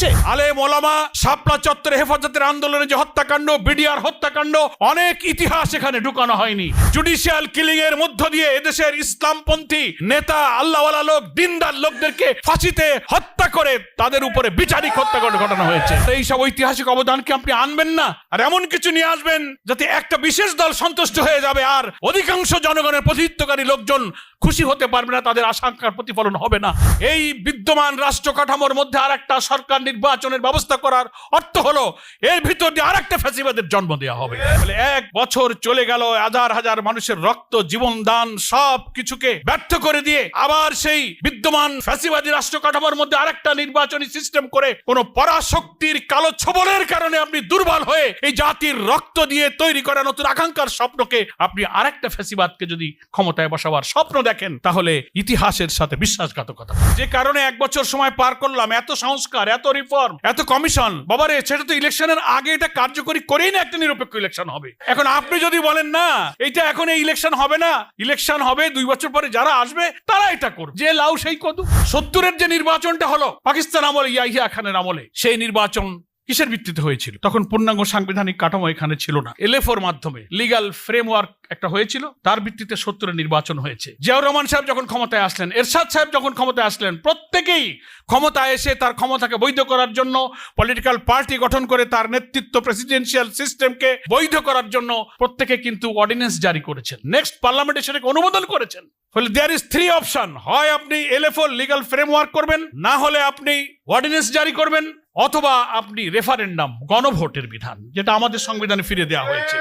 হয়েছে আলে মোলামা শাপলা চত্বরে হেফাজতের আন্দোলনে যে হত্যাকাণ্ড, বিডিআর হত্যাকাণ্ড, অনেক ইতিহাস এখানে ঢুকানো হয়নি। জুডিশিয়াল কিলিং এর মধ্য দিয়ে এদেশের ইসলামপন্থী নেতা, আল্লাহওয়ালা লোক, দিনদার লোকদেরকে ফাঁসিতে হত্যা করে তাদের উপরে বিচারিক হত্যাকাণ্ড ঘটানো হয়েছে। তো এইসব ঐতিহাসিক অবদানকে আপনি আনবেন না? আর এমন কিছু নিয়ে আসবেন যাতে একটা বিশেষ দল সন্তুষ্ট হয়ে যাবে আর অধিকাংশ জনগণের প্রতিনিধিত্বকারী লোকজন খুশি হতে পারবে না, তাদের আশঙ্কার প্রতিফলন হবে না। এই বিদ্যমান রাষ্ট্র কাঠামোর মধ্যে আর একটা সরকার নির্বাচনের ব্যবস্থা করার অর্থ হলো, এর ভিতর দিয়ে আর একটা ফ্যাসিবাদের জন্ম দেওয়া হবে। বলে এক বছর চলে গেল, হাজার হাজার মানুষের রক্ত, জীবন দান, সব কিছুকে ব্যর্থ করে দিয়ে আবার সেই বিদ্যমান ফ্যাসিবাদী রাষ্ট্র কাঠামোর মধ্যে আরেকটা নির্বাচনী সিস্টেম করে কোন পরাশক্তির কালো ছবলের কারণে আপনি দুর্বল হয়ে এই জাতির রক্ত দিয়ে তৈরি করা নতুন আকাঙ্ক্ষার স্বপ্নকে আপনি আরেকটা ফ্যাসিবাদকে যদি ক্ষমতায় বসাবার স্বপ্ন দেখেন, তাহলে ইতিহাসের সাথে বিশ্বাসঘাতকতা। যে কারণে এক বছর সময় পার করলাম, এত সংস্কার, এত রিফর্ম এত কমিশন বাবারে, সেটা তো ইলেকশনের আগে এটা কার্যকরী করেই না একটা নিরপেক্ষ ইলেকশন হবে। এখন আপনি যদি বলেন না, এটা এখন এই ইলেকশন হবে না ইলেকশন হবে দুই বছর পরে যারা আসবে, তারা এটা করবে। যে লাউ, সেই কদু। সত্তরের যে নির্বাচনটা হলো, পাকিস্তান আমলে ইয়াহিয়া খানের আমলে, সেই নির্বাচন কিসের ভিত্তিতে হয়েছিল? তখন পূর্ণাঙ্গ সাংবিধানিক কাঠামো এখানে ছিল না। এলএফওর মাধ্যমে লিগাল ফ্রেমওয়ার্ক একটা হয়েছিল, তার ভিত্তিতে সত্তরের নির্বাচন হয়েছে। জিয়াউর রহমান সাহেব যখন ক্ষমতায় আসলেন, এরশাদ সাহেব যখন ক্ষমতায় আসলেন, প্রত্যেকেই ক্ষমতায় এসে তার ক্ষমতাকে বৈধ করার জন্য পলিটিক্যাল পার্টি গঠন করে তার নেতৃত্ব প্রেসিডেন্সিয়াল সিস্টেমকে বৈধ করার জন্য প্রত্যেকে কিন্তু অর্ডিনেন্স জারি করেছেন। নেক্সট পার্লামেন্টে সেটাকে অনুমোদন করেছেন। ফলে দেয়ার ইজ থ্রি অপশন হয় আপনি এলএফও লিগাল ফ্রেমওয়ার্ক করবেন, না হলে আপনি অর্ডিন্যান্স জারি করবেন অথবা আপনি রেফারেন্ডাম গণভোটের বিধান, যেটা আমাদের সংবিধানে ফিরে দেওয়া হয়েছে।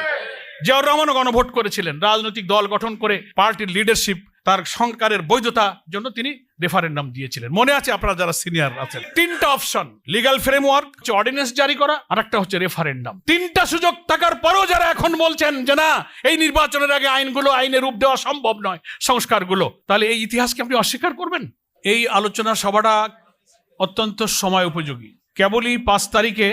জিয়াউর রহমানও গণভোট করেছিলেন। রাজনৈতিক দল গঠন করে পার্টির লিডারশিপ তার সরকারের বৈধতার জন্য তিনি রেফারেন্ডাম দিয়েছিলেন। মনে আছে আপনারা যারা সিনিয়র আছেন? তিনটা অপশন লিগাল ফ্রেমওয়ার্ক হচ্ছে অর্ডিন্যান্স জারি করা আর একটা হচ্ছে রেফারেন্ডাম তিনটা সুযোগ থাকার পরেও যারা এখন বলছেন যে না, এই নির্বাচনের আগে আইনগুলো আইনে রূপ দেওয়া সম্ভব নয়, সংস্কারগুলো, তাহলে এই ইতিহাসকে আপনি অস্বীকার করবেন? এই আলোচনা সভাটা অত্যন্ত সময় উপযোগী। কেবলই পাঁচ তারিখে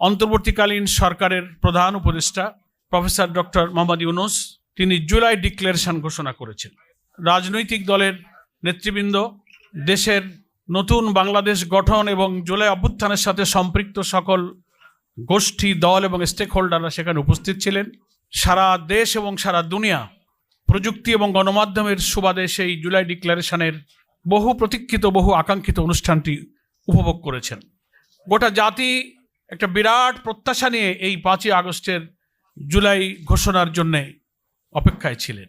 অন্তর্বর্তীকালীন সরকারের প্রধান উপদেষ্টা প্রফেসর ডক্টর মোহাম্মদ ইউনুস, তিনি জুলাই ডিক্লারেশন ঘোষণা করেছেন। রাজনৈতিক দলের নেতৃবৃন্দ, দেশের নতুন বাংলাদেশ গঠন এবং জুলাই অভ্যুত্থানের সাথে সম্পৃক্ত সকল গোষ্ঠী, দল এবং স্টেক হোল্ডাররা সেখানে উপস্থিত ছিলেন। সারা দেশ এবং সারা দুনিয়া প্রযুক্তি এবং গণমাধ্যমের সুবাদে সেই জুলাই ডিক্লারেশনের বহু প্রতীক্ষিত, বহু আকাঙ্ক্ষিত অনুষ্ঠানটি উপভোগ করেছেন। গোটা জাতি একটা বিরাট প্রত্যাশা নিয়ে এই পাঁচই আগস্টের জুলাই ঘোষণার জন্যে অপেক্ষায় ছিলেন।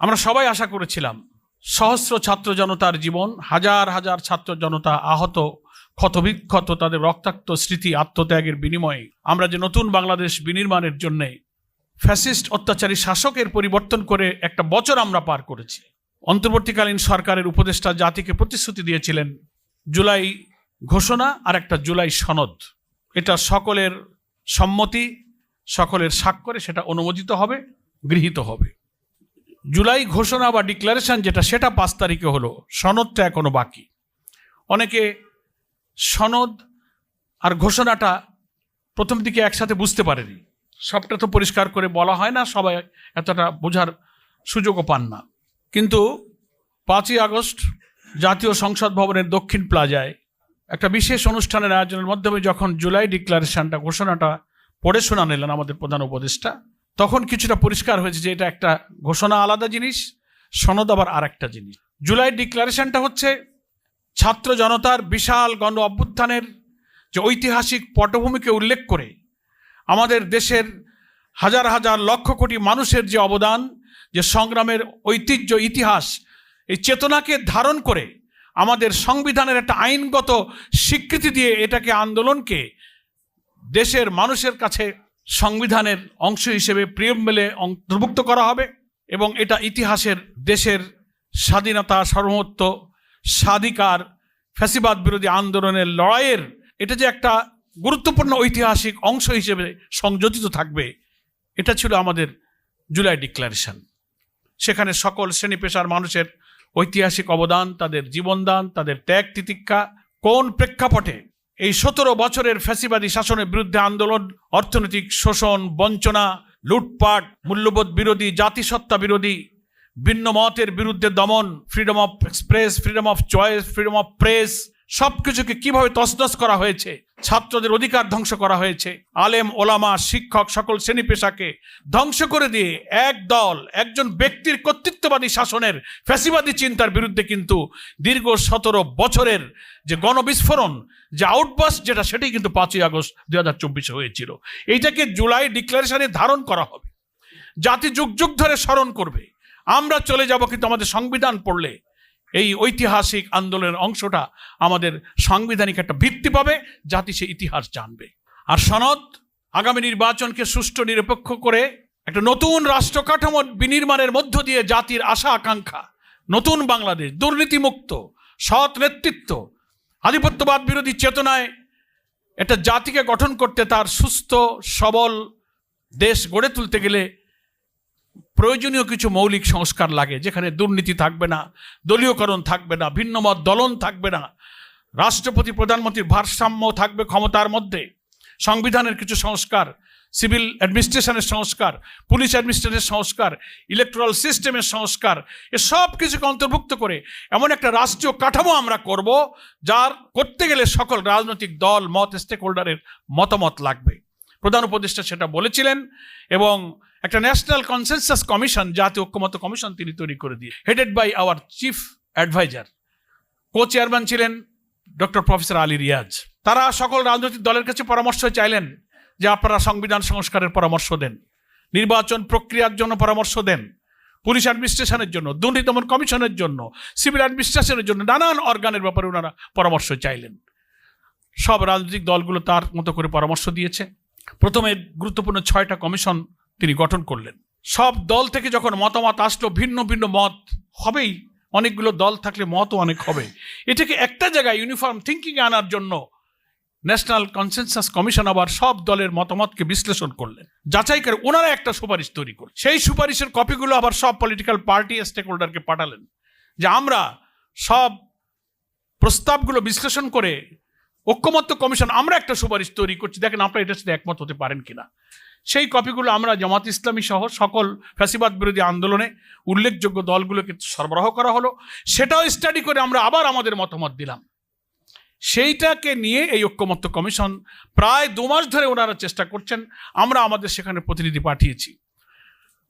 আমরা সবাই আশা করেছিলাম, সহস্র ছাত্র জনতার জীবন, হাজার হাজার ছাত্র জনতা আহত, ক্ষতবিক্ষত, তাদের রক্তাক্ত স্মৃতি, আত্মত্যাগের বিনিময়ে আমরা যে নতুন বাংলাদেশ বিনির্মাণের জন্যে ফ্যাসিস্ট অত্যাচারী শাসকের পরিবর্তন করে একটা বছর আমরা পার করেছি। অন্তর্বর্তীকালীন সরকারের উপদেষ্টা জাতিকে প্রতিশ্রুতি দিয়েছিলেন, জুলাই ঘোষণা আর একটা জুলাই সনদ। এটা সকলের সম্মতি, সকলের স্বাক্ষরে সেটা অনুমোদিত হবে, গৃহীত হবে। জুলাই ঘোষণা বা ডিক্লারেশন যেটা, সেটা পাঁচ তারিখে হলো। সনদটা এখনও বাকি। অনেকে সনদ আর ঘোষণাটা প্রথম দিকে একসাথে বুঝতে পারেনি। সবটা তো পরিষ্কার করে বলা হয় না, সবাই এতটা বোঝার সুযোগও পান না। কিন্তু পাঁচই আগস্ট জাতীয় সংসদ ভবনের দক্ষিণ প্লাজায় একটা বিশেষ অনুষ্ঠানের আয়োজনের মাধ্যমে যখন জুলাই ডিক্লারেশনটা ঘোষণাটা পড়ে শোনা নিলেন আমাদের প্রধান উপদেষ্টা, তখন কিছুটা পরিষ্কার হয়েছে যে এটা একটা ঘোষণা আলাদা জিনিস, সনদ আবার আর একটা জিনিস। জুলাই ডিক্লারেশনটা হচ্ছে ছাত্র জনতার বিশাল গণ অভ্যুত্থানের যে ঐতিহাসিক পটভূমিকে উল্লেখ করে আমাদের দেশের হাজার হাজার লক্ষ কোটি মানুষের যে অবদান, যে সংগ্রামের ঐতিহ্য, ইতিহাস, এই চেতনাকে ধারণ করে আমাদের সংবিধানের একটা আইনগত স্বীকৃতি দিয়ে এটাকে আন্দোলনকে দেশের মানুষের কাছে সংবিধানের অংশ হিসেবে প্রিয়ম্বেলে অন্তর্ভুক্ত করা হবে এবং এটা ইতিহাসের দেশের স্বাধীনতা, সার্বভৌমত্ব, স্বাধিকার, ফ্যাসিবাদ বিরোধী আন্দোলনের লড়াইয়ের এটা যে একটা গুরুত্বপূর্ণ ঐতিহাসিক অংশ হিসেবে সংযোজিত থাকবে, এটা ছিল আমাদের জুলাই ডিক্লারেশন। সেখানে সকল শ্রেণি পেশার মানুষের ঐতিহাসিক অবদান, তাদের জীবনদান, তাদের ত্যাগ তিতিক্ষা, কোন প্রেক্ষাপটে এই সতেরো বছরের ফ্যাসিবাদী শাসনের বিরুদ্ধে আন্দোলন, অর্থনৈতিক শোষণ, বঞ্চনা, লুটপাট, মূল্যবোধ বিরোধী, জাতিসত্তা বিরোধী, ভিন্ন মতের বিরুদ্ধে দমন freedom of express freedom of choice freedom of press সবকিছুকে কীভাবে তসনস করা হয়েছে? ছাত্রদের অধিকার ধ্বংস করা হয়েছে। আলেম, ওলামা, শিক্ষক সকল শ্রেণি পেশাকে ধ্বংস করে দিয়ে এক দল, একজন ব্যক্তির কর্তৃত্ববাদী শাসনের ফ্যাসিবাদী চিন্তার বিরুদ্ধে কিন্তু দীর্ঘ সতেরো বছরের যে গণবিস্ফোরণ, যে আউটবাস যেটা, সেটাই কিন্তু পাঁচই আগস্ট দুই হাজার চব্বিশে হয়েছিল। এইটাকে জুলাই ডিক্লারেশনে ধারণ করা হবে। জাতি যুগ যুগ ধরে স্মরণ করবে। আমরা চলে যাব কিন্তু আমাদের সংবিধান পড়লে। এই ঐতিহাসিক আন্দোলনের অংশটা আমাদের সাংবিধানিক একটা ভিত্তি পাবে জাতি সে ইতিহাস জানবে। আর সনদ আগামী নির্বাচনকে সুষ্ঠু নিরপেক্ষ করে একটা নতুন রাষ্ট্র কাঠামো বিনির্মাণের মধ্য দিয়ে জাতির আশা আকাঙ্ক্ষা, নতুন বাংলাদেশ, দুর্নীতিমুক্ত, সৎ নেতৃত্ব, আধিপত্যবাদ বিরোধী চেতনায় একটা জাতিকে গঠন করতে তার সুস্থ, সবল দেশ গড়ে তুলতে গেলে প্রয়োজনীয় কিছু মৌলিক সংস্কার লাগে, যেখানে দুর্নীতি থাকবে না, দলীয়করণ থাকবে না, ভিন্নমত দলন থাকবে না, রাষ্ট্রপতি, প্রধানমন্ত্রীর ভারসাম্য থাকবে ক্ষমতার মধ্যে, সংবিধানের কিছু সংস্কার, সিভিল অ্যাডমিনিস্ট্রেশনের সংস্কার, পুলিশ অ্যাডমিনিস্ট্রেশনের সংস্কার ইলেকট্রাল সিস্টেমের সংস্কার, এ সব কিছুকে অন্তর্ভুক্ত করে এমন একটা রাষ্ট্রীয় কাঠামো আমরা করব, যার করতে গেলে সকল রাজনৈতিক দল, মত স্টেক হোল্ডারের মতামত লাগবে। প্রধান উপদেষ্টা সেটা বলেছিলেন এবং একটা ন্যাশনাল কনসেনসাস কমিশন জাতীয় ঐক্যমত কমিশন তিনি তৈরি করে দিয়ে headed by our chief adviser co chairman ছিলেন ডক্টর প্রফেসর আলী রিয়াজ। তারা সকল রাজনৈতিক দলের কাছে পরামর্শ চাইলেন যে আপনারা সংবিধান সংস্কারের পরামর্শ দেন, নির্বাচন প্রক্রিয়ার জন্য পরামর্শ দেন, পুলিশ অ্যাডমিনিস্ট্রেশনের জন্য দুর্নীতি দমন কমিশনের জন্য সিভিল অ্যাডমিনিস্ট্রেশনের জন্য নানান অর্গানের ব্যাপারে ওনারা পরামর্শ চাইলেন। সব রাজনৈতিক দলগুলো তার মতো করে পরামর্শ দিয়েছে। প্রথমে গুরুত্বপূর্ণ ছয়টা কমিশন তিনি গঠন করলেন। সব দল থেকে যখন মতামত আসলো, ভিন্ন ভিন্ন মত হবেই। অনেকগুলো দল থাকলে মতও অনেক হবে। এটাকে একটা জায়গায় ইউনিফর্ম থিঙ্কিং আনার জন্য ন্যাশনাল কনসেনসাস কমিশন আবার সব দলের মতামতকে বিশ্লেষণ করলেন। যাচাই করে ওনারা একটা সুপারিশ তৈরি করলেন সেই সুপারিশের কপিগুলো আবার সব পলিটিক্যাল পার্টি স্টেক হোল্ডারকে পাঠালেন যে আমরা সব প্রস্তাবগুলো বিশ্লেষণ করে ঐক্যমত্য কমিশন আমরা একটা সুপারিশ তৈরি করছি। দেখেন, আপনারা এটার সাথে একমত হতে পারেন কিনা। সেই কপিগুলো আমরা জামাত ইসলামী সহ সকল ফ্যাসিবাদ বিরোধী আন্দোলনে উল্লেখযোগ্য দলগুলোকে সরবরাহ করা হলো। সেটাও স্টাডি করে আমরা আবার আমাদের মতামত দিলাম। সেইটাকে নিয়ে এই ঐক্যমত্য কমিশন প্রায় দু মাস ধরে ওনারা চেষ্টা করছেন, আমরা আমাদের সেখানে প্রতিনিধি পাঠিয়েছি।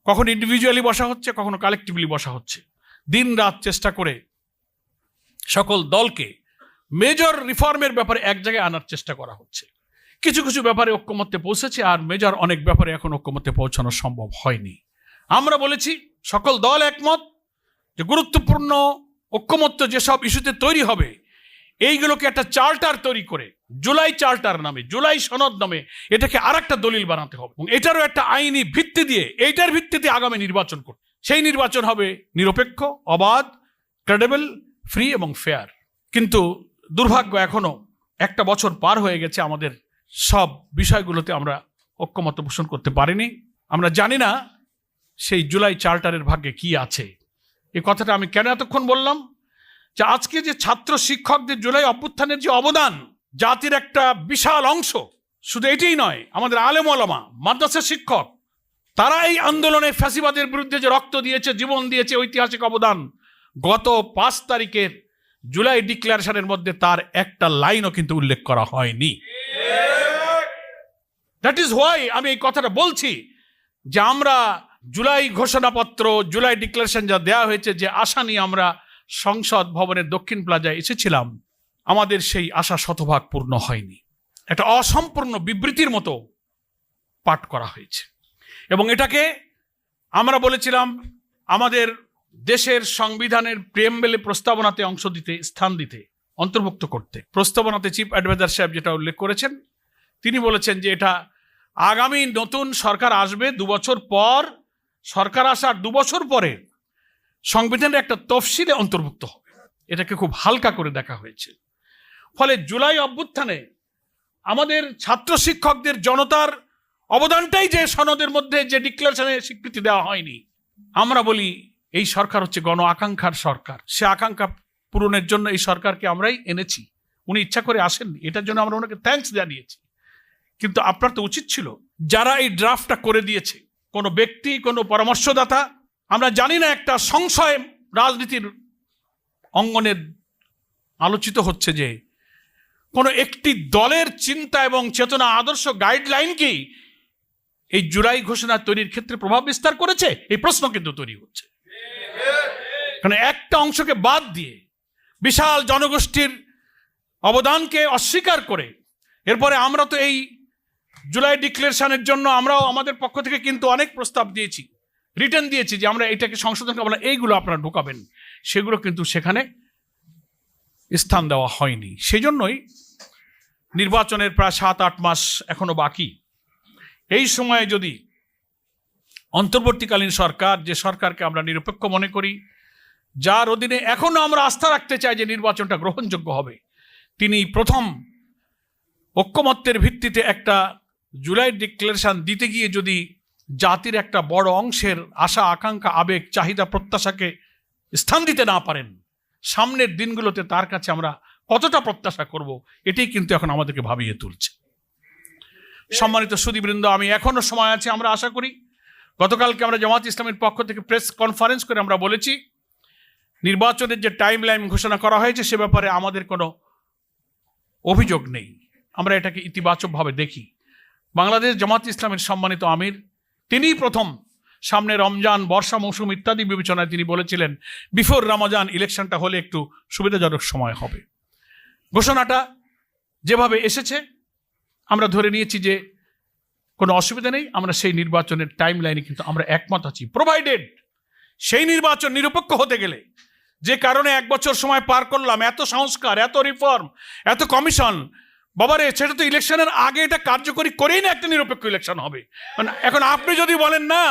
কখন ইন্ডিভিজুয়ালি বসা হচ্ছে, কখনো কালেকটিভলি বসা হচ্ছে। দিন রাত চেষ্টা করে সকল দলকে মেজর রিফর্মের ব্যাপারে এক জায়গায় আনার চেষ্টা করা হচ্ছে। কিছু কিছু ব্যাপারে ঐক্যমত্যে পৌঁছেছে আর মেজর অনেক ব্যাপারে এখন ঐক্যমত্যে পৌঁছানো সম্ভব হয়নি। আমরা বলেছি, সকল দল একমত যে গুরুত্বপূর্ণ ঐক্যমত্য যেসব ইস্যুতে তৈরি হবে, এইগুলোকে একটা চার্টার তৈরি করে, জুলাই চার্টার নামে, জুলাই সনদ নামে এটাকে আর একটা দলিল বানাতে হবে। এবং এটারও একটা আইনি ভিত্তি দিয়ে, এইটার ভিত্তিতে আগামী নির্বাচন করবে সেই নির্বাচন হবে নিরপেক্ষ, অবাধ ক্রেডেবল ফ্রি এবং ফেয়ার কিন্তু দুর্ভাগ্য এখনও একটা বছর পার হয়ে গেছে আমাদের সব বিষয়গুলোতে আমরা ঐক্যমত পোষণ করতে পারিনি। আমরা জানি না সেই জুলাই চার্টারের ভাগ্যে কি আছে। এ কথাটা আমি কেন এতক্ষণ বললাম? যে আজকে যে ছাত্র শিক্ষকদের জুলাই অভ্যুত্থানের যে অবদান, জাতির একটা বিশাল অংশ, শুধু এটাই নয়, আমাদের আলেম ওলামা মাদ্রাসা শিক্ষক তারা এই আন্দোলনে ফ্যাসিবাদের বিরুদ্ধে যে রক্ত দিয়েছে, জীবন দিয়েছে, ঐতিহাসিক অবদান, গত পাঁচ তারিখের জুলাই ডিক্লারেশনের মধ্যে তার একটা লাইনও কিন্তু উল্লেখ করা হয়নি। দ্যাট ইজ হোয়াই আমি এই কথাটা বলছি যে আমরা জুলাই ঘোষণাপত্র, জুলাই ডিক্লারেশন যা দেওয়া হয়েছে, যে আশা নিয়ে আমরা সংসদ ভবনের দক্ষিণ প্লাজায় এসেছিলাম, আমাদের সেই আশা শতভাগ পূর্ণ হয়নি। একটা অসম্পূর্ণ বিবৃতির মতো পাঠ করা হয়েছে। এবং এটাকে আমরা বলেছিলাম, আমাদের দেশের সংবিধানের প্রেমবেলে প্রস্তাবনাতে অংশ দিতে, স্থান দিতে, অন্তর্ভুক্ত করতে। প্রস্তাবনাতে চিফ অ্যাডভাইজার সাহেব যেটা উল্লেখ করেছেন, তিনি বলেছেন যে এটা আগামী নতুন সরকার আসবে দু বছর পর, সরকার আসার দু বছর পরে সংবিধানের একটা তফসিলে অন্তর্ভুক্ত হবে। এটাকে খুব হালকা করে দেখা হয়েছে। ফলে জুলাই অভ্যুত্থানে আমাদের ছাত্র শিক্ষকদের জনতার অবদানটাই যে সনদের মধ্যে যে ডিক্লারেশনে স্বীকৃতি দেওয়া হয়নি, আমরা বলি এই সরকার হচ্ছে গণ আকাঙ্ক্ষার সরকার। সে আকাঙ্ক্ষা পূরণের জন্য এই সরকারকে আমরাই এনেছি। উনি ইচ্ছা করে আসেননি। এটার জন্য আমরা ওনাকে থ্যাঙ্কস জানিয়েছি। কিন্তু আপনার তো উচিত ছিল, যারা এই ড্রাফটটা করে দিয়েছে, কোনো ব্যক্তি, কোনো পরামর্শদাতা, আমরা জানি না একটা সংশয় রাজনীতির অঙ্গনের আলোচিত হচ্ছে যে, কোনো একটি দলের চিন্তা এবং চেতনা আদর্শ গাইডলাইন কি এই জুলাই ঘোষণা তৈরির ক্ষেত্রে প্রভাব বিস্তার করেছে? এই প্রশ্ন কিন্তু তৈরি হচ্ছে। কারণ একটা অংশকে বাদ দিয়ে বিশাল জনগোষ্ঠীর অবদানকে অস্বীকার করে, এরপরে আমরা তো এই জুলাই ডিক্লারেশনের জন্য আমরাও আমাদের পক্ষ থেকে কিন্তু অনেক প্রস্তাব দিয়েছি, রিটার্ন দিয়েছি যে আমরা এটাকে সংশোধন করব এইগুলো আপনারা ঢোকাবেন। সেগুলো কিন্তু সেখানে স্থান দেওয়া হয়নি। সেই জন্যই নির্বাচনের প্রায় সাত, আট মাস এখনও বাকি। এই সময়ে যদি অন্তর্বর্তীকালীন সরকার, যে সরকারকে আমরা নিরপেক্ষ মনে করি, যার অধীনে এখনও আমরা আস্থা রাখতে চাই যে নির্বাচনটা গ্রহণযোগ্য হবে, তিনি প্রথম ঐক্যমত্যের ভিত্তিতে একটা জুলাই ডিক্লারেশন দিতে গিয়ে যদি জাতির একটা বড় অংশের আশা, আকাঙ্ক্ষা, আবেগ, চাহিদা, প্রত্যাশাকে স্থান দিতে না পারেন, সামনের দিনগুলোতে তার কাছে আমরা কতটা প্রত্যাশা করব, এটাই কিন্তু এখন আমাদেরকে ভাবিয়ে তুলছে। সম্মানিত সুদীবৃন্দ আমি এখনও সময় আছে, আমরা আশা করি। গতকালকে আমরা জামাত ইসলামের পক্ষ থেকে প্রেস কনফারেন্স করে আমরা বলেছি, নির্বাচনের যে টাইম লাইন ঘোষণা করা হয়েছে, সে ব্যাপারে আমাদের কোনো অভিযোগ নেই। আমরা এটাকে ইতিবাচকভাবে দেখি। বাংলাদেশ জামাত ইসলামের সম্মানিত আমির। তিনিই প্রথম সামনে রমজান, বর্ষা মৌসুম ইত্যাদি বিবেচনায় তিনি বলেছিলেন, বিফোর রমজান ইলেকশনটা হলে একটু সুবিধাজনক সময় হবে। ঘোষণাটা যেভাবে এসেছে, আমরা ধরে নিয়েছি যে কোনো অসুবিধা নেই, আমরা সেই নির্বাচনের টাইম লাইনে কিন্তু আমরা একমত আছি। প্রোভাইডেড সেই নির্বাচন নিরপেক্ষ হতে গেলে, যে কারণে এক বছর সময় পার করলাম, এত সংস্কার, এত রিফর্ম এত কমিশন বাবারে, সেটা তো ইলেকশনের আগে এটা কার্যকরী করেই না একটা নিরপেক্ষ ইলেকশন হবে। মানে এখন আপনি যদি বলেন না,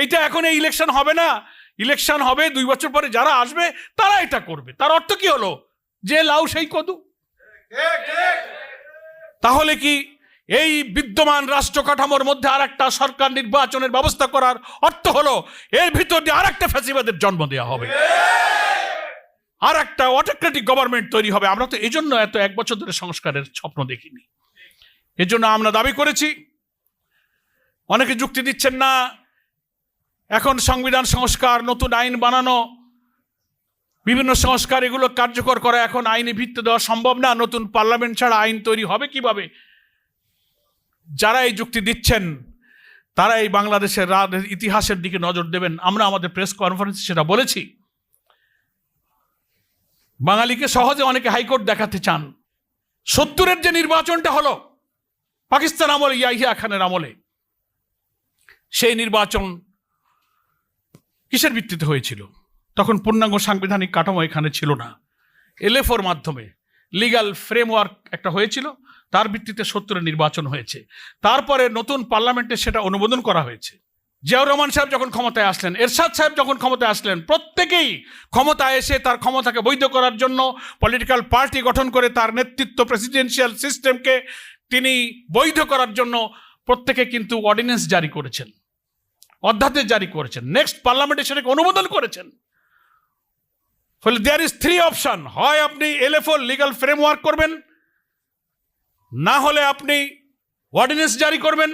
এইটা এখন এই ইলেকশন হবে না, ইলেকশন হবে দুই বছর পরে যারা আসবে, তারা এটা করবে। তার অর্থ কি হলো? যে লাউ, সেই কদু। তাহলে কি এই বিদ্যমান রাষ্ট্র কাঠামোর মধ্যে আর একটা সরকার নির্বাচনের ব্যবস্থা করার অর্থ হলো, এর ভিতর দিয়ে আর একটা ফ্যাসিবাদের জন্ম দেওয়া হবে। আর একটা অটোক্রেটিক গভর্নমেন্ট তৈরি হবে। আমরা তো এই জন্য এত এক বছর ধরে সংস্কারের স্বপ্ন দেখিনি। এর জন্য আমরা দাবি করেছি, অনেকে যুক্তি দিচ্ছেন না, এখন সংবিধান সংস্কার, নতুন আইন বানানো, বিভিন্ন সংস্কার এগুলো কার্যকর করা এখন আইনে ভিত্তি দেওয়া সম্ভব না, নতুন পার্লামেন্ট ছাড়া আইন তৈরি হবে কীভাবে? যারা এই যুক্তি দিচ্ছেন, তারা এই বাংলাদেশের ইতিহাসের দিকে নজর দেবেন। আমরা আমাদের প্রেস কনফারেন্সে সেটা বলেছি। বাঙালিকে সহজে অনেকে হাইকোর্ট দেখাতে চান। সত্তরের যে নির্বাচনটা হলো, পাকিস্তান আমলে, ইয়াহিয়া খানের আমলে, সেই নির্বাচন কিসের ভিত্তিতে হয়েছিল? তখন পূর্ণাঙ্গ সাংবিধানিক কাঠামো এখানে ছিল না। এলএফওর মাধ্যমে লিগ্যাল ফ্রেমওয়ার্ক একটা হয়েছিল, তার ভিত্তিতে সত্তরের নির্বাচন হয়েছে। তারপরে নতুন পার্লামেন্টে সেটা অনুমোদন করা হয়েছে। জিয়াউর রহমান সাহেব যখন ক্ষমতায় আসলেন, এরশাদ সাহেব যখন ক্ষমতায় আসলেন, প্রত্যেকেই ক্ষমতায় এসে তার ক্ষমতাকে বৈধ করার জন্য পলিটিক্যাল পার্টি গঠন করে তার নেতৃত্ব প্রেসিডেন্সিয়াল সিস্টেমকে তিনি বৈধ করার জন্য প্রত্যেকে কিন্তু অর্ডিন্যান্স জারি করেছেন, অধ্যাদেশ জারি করেছেন নেক্সট পার্লামেন্টে সেটাকে অনুমোদন করেছেন। ফলে দেয়ার ইজ থ্রি অপশন হয় আপনি এলএফও লিগাল ফ্রেমওয়ার্ক করবেন, না হলে আপনি অর্ডিন্যান্স জারি করবেন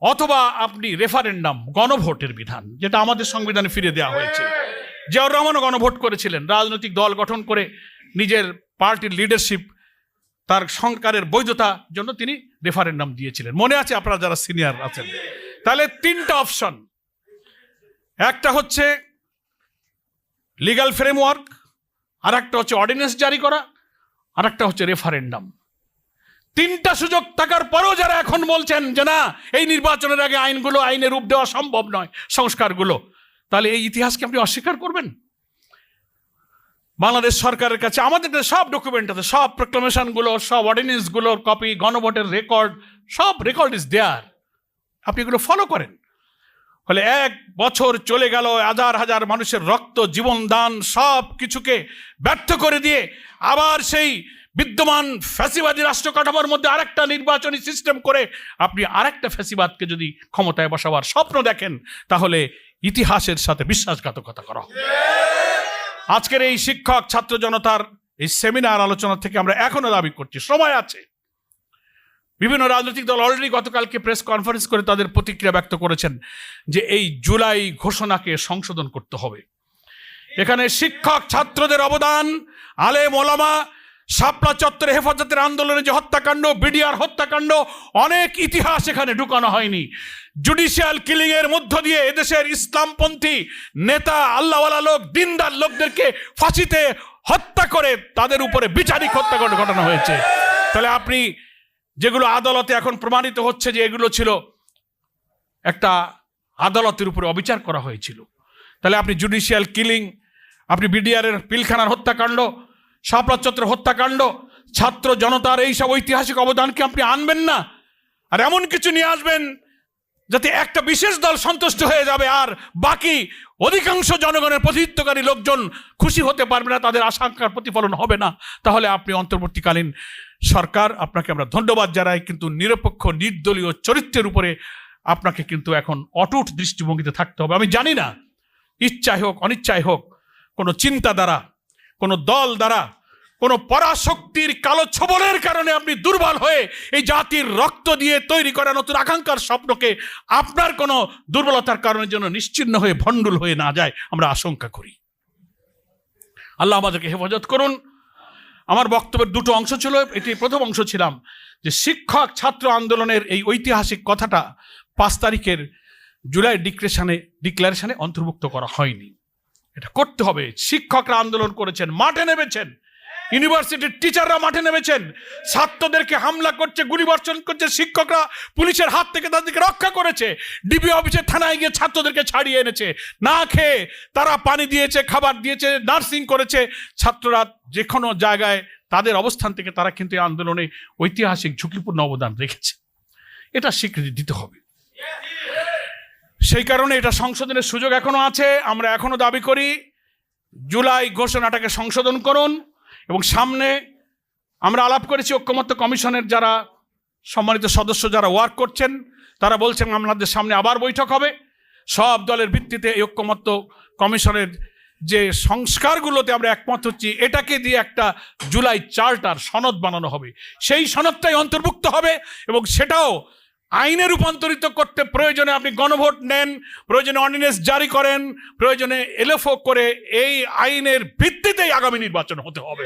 অথবা আপনি রেফারেন্ডাম গণভোটের বিধান, যেটা আমাদের সংবিধানে ফিরে দেওয়া হয়েছে। জিয়াউর রহমানও গণভোট করেছিলেন। রাজনৈতিক দল গঠন করে নিজের পার্টির লিডারশিপ তার সরকারের বৈধতার জন্য তিনি রেফারেন্ডাম দিয়েছিলেন। মনে আছে আপনারা যারা সিনিয়র আছেন? তাহলে তিনটা অপশন একটা হচ্ছে লিগ্যাল ফ্রেমওয়ার্ক আর একটা হচ্ছে অর্ডিন্যান্স জারি করা আর একটা হচ্ছে রেফারেন্ডাম তিনটা সুযোগ থাকার পরেও যারা এখন বলছেন যে না, এই নির্বাচনের আগে আইনগুলো আইনে রূপ দেওয়া সম্ভব নয়, সংস্কারগুলো, তাহলে এই ইতিহাসকে আপনি অস্বীকার করবেন? বাংলাদেশ সরকারের কাছে আমাদের সব ডকুমেন্ট আছে, সব প্রক্লামেশনগুলো সব অর্ডিনেন্সগুলোর কপি গণভোটের রেকর্ড সব রেকর্ড ইজ দেয়ার আপনি এগুলো ফলো করেন। ফলে এক বছর চলে গেল, হাজার হাজার মানুষের রক্ত, জীবন দান, সব কিছুকে ব্যর্থ করে দিয়ে আবার সেই বিদ্যমান ফ্যাসিবাদী রাষ্ট্র কাঠামোর মধ্যে আরেকটা নির্বাচনী সিস্টেম করে আপনি আরেকটা ফ্যাসিবাদকে যদি ক্ষমতায় বসাবার স্বপ্ন দেখেন, তাহলে ইতিহাসের সাথে বিশ্বাসঘাতকতা করা। আজকের এই শিক্ষক, ছাত্র জনতার এই সেমিনার আলোচনা থেকে আমরা এখনও দাবি করছি, সময় আছে বিভিন্ন রাজনৈতিক দল অলরেডি গতকালকে প্রেস কনফারেন্স করে তাদের প্রতিক্রিয়া ব্যক্ত করেছেন যে এই জুলাই ঘোষণাকে সংশোধন করতে হবে এখানে শিক্ষক, ছাত্রদের অবদান, আলেম, ওলামা শাপলা চত্বরে হেফাজতের আন্দোলনে যে হত্যাকাণ্ড, বিডিআর হত্যাকাণ্ড, অনেক ইতিহাস এখানে ঢুকানো হয়নি। জুডিশিয়াল কিলিং এর মধ্য দিয়ে এদেশের ইসলামপন্থী নেতা, আল্লাহওয়ালা লোক, দিনদার লোকদেরকে ফাঁসিতে হত্যা করে তাদের উপরে বিচারিক হত্যাকাণ্ড ঘটানো হয়েছে। তাহলে আপনি যেগুলো আদালতে এখন প্রমাণিত হচ্ছে যে এগুলো ছিল একটা আদালতের উপরে অবিচার করা হয়েছিল। তাহলে আপনি জুডিশিয়াল কিলিং, আপনি বিডিআরের পিলখানার হত্যাকাণ্ড শাপলা চত্রের হত্যাকাণ্ড, ছাত্র জনতার এই সব ঐতিহাসিক অবদানকে আপনি আনবেন না। আর এমন কিছু নিয়ে আসবেন যাতে একটা বিশেষ দল সন্তুষ্ট হয়ে যাবে, আর বাকি অধিকাংশ জনগণের প্রতিনিধিত্বকারী লোকজন খুশি হতে পারবে না, তাদের আশঙ্কার প্রতিফলন হবে না। তাহলে আপনি অন্তর্বর্তীকালীন সরকার, আপনাকে আমরা ধন্যবাদ জানাই, কিন্তু নিরপেক্ষ, নির্দলীয় চরিত্রের উপরে আপনাকে কিন্তু এখন অটুট দৃষ্টিভঙ্গিতে থাকতে হবে। আমি জানি না ইচ্ছাই হোক অনিচ্ছাই হোক, কোনো চিন্তা দ্বারা কোনো দল দ্বারা কোনো পরাশক্তির কালো ছবলের কারণে আপনি দুর্বল হয়ে এই জাতির রক্ত দিয়ে তৈরি করা নতুন আকাঙ্ক্ষার স্বপ্নকে আপনার কোনো দুর্বলতার কারণে যেন নিশ্চিন্ন হয়ে ভণ্ডুল হয়ে না যায়, আমরা আশঙ্কা করি। আল্লাহ আমাদেরকে হেফাজত করুন। আমার বক্তব্যের দুটো অংশ ছিল, এটি প্রথম অংশ ছিলাম, যে শিক্ষক ছাত্র আন্দোলনের এই ঐতিহাসিক কথাটা পাঁচ তারিখের জুলাই ডিক্রেশনে, ডিক্লারেশনে অন্তর্ভুক্ত করা হয়নি। এটা করতে হবে। শিক্ষকরা আন্দোলন করেছেন, মাঠে নেমেছেন। ইউনিভার্সিটির টিচাররা মাঠে নেমেছেন। ছাত্রদেরকে হামলা করছে গুলিবর্ষণ করছে, শিক্ষকরা পুলিশের হাত থেকে তাদেরকে রক্ষা করেছে। ডিবি অফিসের থানায় গিয়ে ছাত্রদেরকে ছাড়িয়ে এনেছে। না খেয়ে তারা পানি দিয়েছে, খাবার দিয়েছে, নার্সিং করেছে। ছাত্ররা যে কোনো জায়গায় তাদের অবস্থান থেকে তারা কিন্তু এই আন্দোলনে ঐতিহাসিক ঝুঁকিপূর্ণ অবদান রেখেছে। এটা স্বীকৃতি দিতে হবে। সেই কারণে এটা সংশোধনের সুযোগ এখনও আছে। আমরা এখনও দাবি করি, জুলাই ঘোষণাটাকে সংশোধন করুন এবং সামনে আমরা আলাপ করেছি ঐক্যমত্য কমিশনের যারা সম্মানিত সদস্য যারা ওয়ার্ক করছেন, তারা বলছেন আমাদের সামনে আবার বৈঠক হবে। সব দলের ভিত্তিতে এই ঐক্যমত্য কমিশনের যে সংস্কারগুলোতে আমরা একমত হচ্ছি, এটাকে দিয়ে একটা জুলাই চার্টার, সনদ বানানো হবে। সেই সনদটাই অন্তর্ভুক্ত হবে এবং সেটাও আইনে রূপান্তরিত করতে প্রয়োজনে আপনি গণভোট নেন, প্রয়োজনে অর্ডিনেন্স জারি করেন, প্রয়োজনে এলেফো করে এই আইনের ভিত্তিতেই আগামী নির্বাচন হতে হবে।